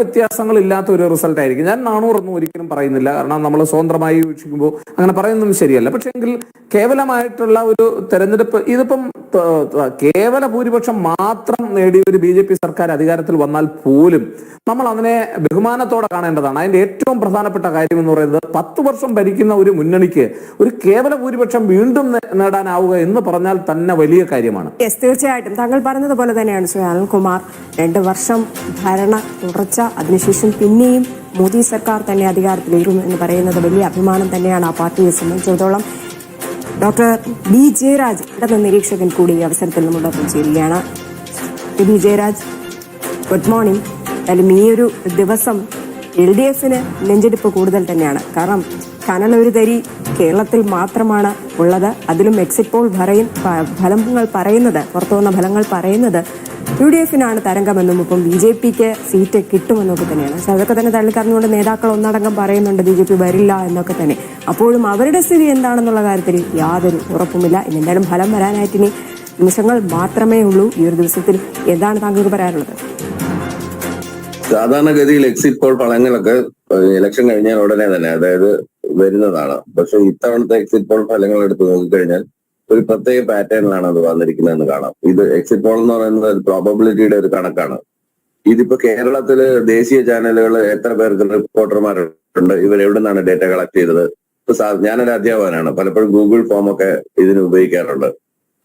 വ്യത്യാസങ്ങളില്ലാത്ത ഒരു റിസൾട്ട് ആയിരിക്കും. ഞാൻ നാണൂറൊന്നും ഒരിക്കലും പറയുന്നില്ല. കാരണം നമ്മൾ സ്വതന്ത്രമായി വീക്ഷിക്കുമ്പോൾ അങ്ങനെ പറയുന്നതും ശരിയല്ല. പക്ഷേ എങ്കിൽ കേവലമായിട്ടുള്ള ഒരു തെരഞ്ഞെടുപ്പ് ഇതിപ്പം കേവല ഭൂരിപക്ഷം മാത്രം നേടിയ ഒരു ബി ജെ പി സർക്കാർ അധികാരത്തിൽ വന്നാൽ പോലും നമ്മൾ അതിനെ ബഹുമാനത്തോടെ കാണേണ്ടതാണ്. അതിന്റെ ഏറ്റവും പ്രധാനപ്പെട്ട കാര്യം എന്ന് പറയുന്നത് പത്ത് വർഷം ഭരിക്കുന്ന ഒരു മുന്നണിക്ക് ഒരു കേവല ഭൂരിപക്ഷം വീണ്ടും നേടാനാവുക എന്ന് പറഞ്ഞാൽ തന്നെ വലിയ കാര്യമാണ്. തീർച്ചയായിട്ടും. താങ്കൾ പറഞ്ഞതുപോലെ തന്നെയാണ് ശ്രീ അനിൽകുമാർ രണ്ട് വർഷം ഭരണ തുടർച്ച അതിനുശേഷം പിന്നെയും മോദി സർക്കാർ തന്നെ അധികാരത്തിലേറും എന്ന് പറയുന്നത് വലിയ അഭിമാനം തന്നെയാണ് ആ പാർട്ടിയെ സംബന്ധിച്ചിടത്തോളം. ഡോക്ടർ ബി ജയരാജ് ഇടത് നിരീക്ഷകൻ കൂടി ഈ അവസരത്തിൽ നമ്മളോടൊപ്പം ചേരുകയാണ് ബി ജയരാജ് ഗുഡ് മോർണിംഗ്. എന്തായാലും ഈ ഒരു ദിവസം എൽ ഡി എഫിന് നെഞ്ചെടുപ്പ് കൂടുതൽ തന്നെയാണ്. കാരണം കനലൊരു തരി കേരളത്തിൽ മാത്രമാണ് ഉള്ളത്. അതിലും എക്സിറ്റ് പോൾ ഫലങ്ങൾ പറയുന്നത് പുറത്തു വന്ന ഫലങ്ങൾ പറയുന്നത് യു ഡി എഫിനാണ് തരംഗമെന്നും ഇപ്പം ബി ജെ പിക്ക് സീറ്റ് കിട്ടുമെന്നൊക്കെ തന്നെയാണ്. പക്ഷെ അതൊക്കെ തന്നെ തള്ളിക്കറിഞ്ഞുകൊണ്ട് നേതാക്കൾ ഒന്നടങ്കം പറയുന്നുണ്ട് ബി ജെ പി വരില്ല എന്നൊക്കെ തന്നെ. അപ്പോഴും അവരുടെ സ്ഥിതി എന്താണെന്നുള്ള കാര്യത്തിൽ യാതൊരു ഉറപ്പുമില്ല. ഇനി എന്തായാലും ഫലം വരാനായിട്ട് ഇനി നിമിഷങ്ങൾ മാത്രമേ ഉള്ളൂ. ഈ ഒരു ദിവസത്തിൽ എന്താണ് താങ്കൾക്ക് പറയാനുള്ളത്? സാധാരണഗതിയിൽ എക്സിറ്റ് പോൾ ഫലങ്ങളൊക്കെ ഇലക്ഷൻ കഴിഞ്ഞാൽ ഉടനെ തന്നെ അതായത് വരുന്നതാണ്. പക്ഷെ ഇത്തവണത്തെ എക്സിറ്റ് പോൾ ഫലങ്ങൾ എടുത്ത് നോക്കിക്കഴിഞ്ഞാൽ ഒരു പ്രത്യേക പാറ്റേണിലാണ് അത് വന്നിരിക്കുന്നതെന്ന് കാണാം. ഇത് എക്സിറ്റ് പോൾ എന്ന് പറയുന്നത് ഒരു പ്രോബബിലിറ്റിയുടെ ഒരു കണക്കാണ്. ഇതിപ്പോ കേരളത്തിൽ ദേശീയ ചാനലുകൾ എത്ര പേർക്ക് റിപ്പോർട്ടർമാരുണ്ട് ഇവർ എവിടെ നിന്നാണ് ഡേറ്റ കളക്ട് ചെയ്തത്? ഇപ്പൊ സാ- ഞാനൊരു അധ്യാപകനാണ്. പലപ്പോഴും ഗൂഗിൾ ഫോം ഒക്കെ ഇതിന് ഉപയോഗിക്കാറുണ്ട്.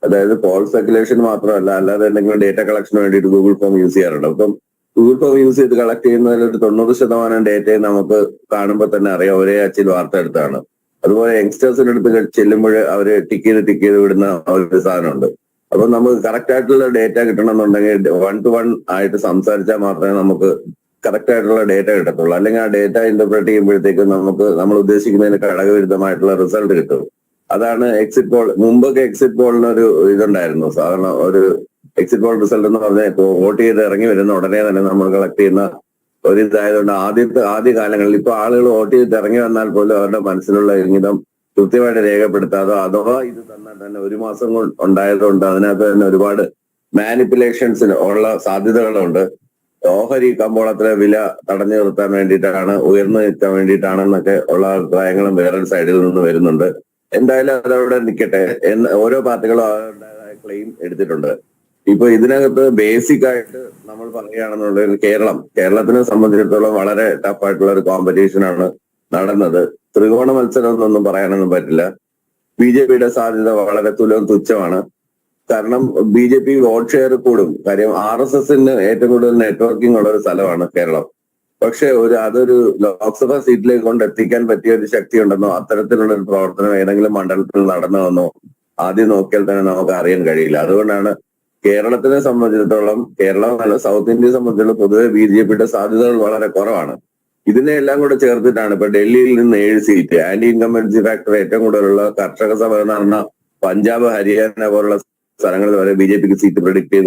അതായത് പോൾ സർക്കുലേഷൻ മാത്രമല്ല അല്ലാതെ എന്തെങ്കിലും ഡേറ്റ കളക്ഷന് വേണ്ടിയിട്ട് ഗൂഗിൾ ഫോം യൂസ് ചെയ്യാറുണ്ട്. അപ്പം ഗൂഗിൾ ഫോം യൂസ് ചെയ്ത് കളക്ട് ചെയ്യുന്നതിൽ ഒരു തൊണ്ണൂറ് ശതമാനം ഡേറ്റയും നമുക്ക് കാണുമ്പോൾ തന്നെ അറിയാം. ഒരേ അച്ഛൻ വാർത്ത എടുത്താണ് അതുപോലെ യങ്സ്റ്റേഴ്സിന്റെ അടുത്ത് ചെല്ലുമ്പോൾ അവർ ടിക്ക് ചെയ്ത് ടിക്ക് ചെയ്ത് വിടുന്ന ഒരു സാധനമുണ്ട്. അപ്പൊ നമുക്ക് കറക്റ്റ് ആയിട്ടുള്ള ഡേറ്റ കിട്ടണമെന്നുണ്ടെങ്കിൽ വൺ ടു വൺ ആയിട്ട് സംസാരിച്ചാൽ മാത്രമേ നമുക്ക് കറക്റ്റ് ആയിട്ടുള്ള ഡേറ്റ കിട്ടത്തുള്ളൂ. അല്ലെങ്കിൽ ആ ഡേറ്റ ഇന്റർപ്രറ്റ് ചെയ്യുമ്പോഴത്തേക്ക് നമുക്ക് നമ്മൾ ഉദ്ദേശിക്കുന്നതിന് ഘടകവിരുദ്ധമായിട്ടുള്ള റിസൾട്ട് കിട്ടും. അതാണ് എക്സിറ്റ് പോൾ മുമ്പൊക്കെ എക്സിറ്റ് പോളിന് ഒരു ഇതുണ്ടായിരുന്നു. സാധാരണ ഒരു എക്സിറ്റ് പോൾ റിസൾട്ട് എന്ന് പറഞ്ഞാൽ വോട്ട് ചെയ്ത് ഇറങ്ങി വരുന്ന ഉടനെ തന്നെ നമ്മൾ കളക്ട് ചെയ്യുന്ന ഒരു ഇതായതുകൊണ്ട് ആദ്യത്തെ ആദ്യ കാലങ്ങളിൽ ഇപ്പൊ ആളുകൾ വോട്ട് ചെയ്ത് ഇറങ്ങി വന്നാൽ പോലും അവരുടെ മനസ്സിലുള്ള ഇംഗിതം കൃത്യമായിട്ട് രേഖപ്പെടുത്താതോ അതോ ഇത് തന്നാൽ തന്നെ ഒരു മാസം കൊണ്ട് ഉണ്ടായതുകൊണ്ട് അതിനകത്ത് തന്നെ ഒരുപാട് മാനിപ്പുലേഷൻസിന് ഉള്ള സാധ്യതകളുണ്ട്. ഓഹരി കമ്പോളത്തിലെ വില തടഞ്ഞു നിർത്താൻ വേണ്ടിയിട്ടാണ് ഉയർന്നു നിൽക്കാൻ വേണ്ടിയിട്ടാണെന്നൊക്കെ ഉള്ള അഭിപ്രായങ്ങളും വേറൊരു സൈഡിൽ നിന്ന് വരുന്നുണ്ട്. എന്തായാലും അതവിടെ നിൽക്കട്ടെ ഓരോ പാർട്ടികളും അവരുടേതായ ക്ലെയിം എടുത്തിട്ടുണ്ട്. ഇപ്പൊ ഇതിനകത്ത് ബേസിക് ആയിട്ട് നമ്മൾ പറയുകയാണെന്നുള്ള കേരളം കേരളത്തിനെ സംബന്ധിച്ചിടത്തോളം വളരെ ടഫ് ആയിട്ടുള്ള ഒരു കോമ്പറ്റീഷൻ ആണ് നടന്നത്. ത്രികോണ മത്സരം എന്നൊന്നും പറയാനൊന്നും പറ്റില്ല. ബി ജെ പിയുടെ സാധ്യത വളരെ തുലം തുച്ഛമാണ്. കാരണം B J P vote share കൂടും. കാര്യം ആർ എസ് എസിന് ഏറ്റവും കൂടുതൽ നെറ്റ്വർക്കിംഗ് ഉള്ള ഒരു സ്ഥലമാണ് കേരളം. പക്ഷെ ഒരു അതൊരു ലോക്സഭാ സീറ്റിലേക്ക് കൊണ്ട് എത്തിക്കാൻ പറ്റിയ ഒരു ശക്തി ഉണ്ടെന്നോ അത്തരത്തിലുള്ള ഒരു പ്രവർത്തനം ഏതെങ്കിലും മണ്ഡലത്തിൽ നടന്നുവെന്നോ ആദ്യം നോക്കിയാൽ തന്നെ നമുക്ക് അറിയാൻ കഴിയില്ല. അതുകൊണ്ടാണ് കേരളത്തിനെ സംബന്ധിച്ചിടത്തോളം കേരളം അല്ല സൗത്ത് ഇന്ത്യയെ സംബന്ധിച്ചിടത്തോളം പൊതുവെ ബി ജെ പിയുടെ സാധ്യതകൾ വളരെ കുറവാണ്. ഇതിനെ എല്ലാം കൂടെ ചേർത്തിട്ടാണ് ഇപ്പൊ ഡൽഹിയിൽ നിന്ന് ഏഴ് സീറ്റ് ആന്റി ഇൻകംബൻസി ഫാക്ടർ ഏറ്റവും കൂടുതലുള്ള കർഷക സഭ എന്ന് പഞ്ചാബ് ഹരിയാന പോലുള്ള സ്ഥലങ്ങളിൽ വരെ ബി ജെ പിക്ക് സീറ്റ് പ്രൊഡിക്ട് ചെയ്ത്.